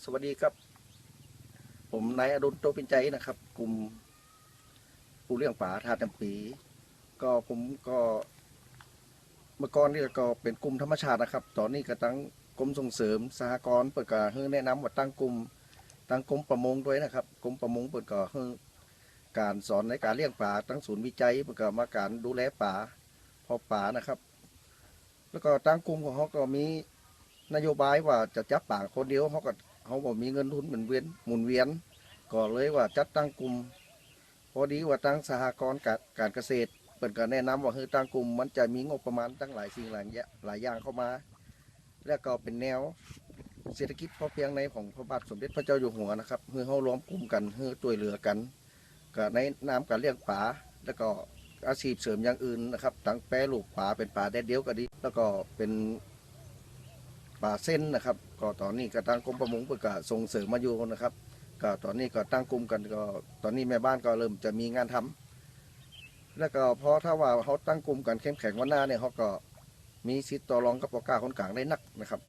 สวัสดีครับ ผมนายอดุลโตเป็นใจนะครับ กลุ่มผู้เลี้ยงป่าทาจำปี ก็ผมก็เมื่อก่อนนี่ก็เป็นกลุ่มธรรมชาตินะครับ ตอนนี้ก็ตั้งกรมส่งเสริมสหกรณ์เปิดก็ให้แนะนำว่าตั้งกลุ่มตั้งกรมประมงด้วยนะครับกรมประมงเปิดก็ให้การสอนในการเลี้ยงป่าตั้งศูนย์วิจัยเปิดก็มาการดูแลป่าพอป่านะครับ แล้วก็ตั้งกลุ่มของเขาก็มีนโยบายว่าจะจับป่าคนเดียวเขาก็ เขาบอกมีเงินทุนหมุนเวียนหมุนเวียนก็เลยว่าจัดตั้งกลุ่มพอดีว่าตั้งสหกรณ์การเกษตรเปิดก็แนะนำว่าเฮ้ยตั้งกลุ่ม มันจะมีงบประมาณตั้งหลายสิ่งหลายอย่างหลายอย่างเข้ามา แล้วก็เป็นแนวเศรษฐกิจพอเพียงในของพระบาทสมเด็จพระเจ้าอยู่หัวนะครับเพื่อเขารวมกลุ่มกันเพื่อตัวยเหลือกันก็ในน้ำการเลี้ยงป่าแล้วก็อาชีพเสริมอย่างอื่นนะครับตั้งแปรรูปป่าเป็นป่าแดดเดียวก็ดี แล้วก็เป็น ป่าเส้นนะครับ ก็ตอนนี้ก็ตั้งกรมประมงเพื่อก็ส่งเสริมมาอยู่นะครับ ก็ตอนนี้ก็ตั้งกลุ่มกันก็ตอนนี้แม่บ้านก็เริ่มจะมีงานทำแล้วก็เพราะถ้าว่าเขาตั้งกลุ่มกันเข้มแข็งวันหน้าเนี่ยเขาก็มีสิทธิ์ต่อรองกับปกล้าคนกลางได้นักนะครับ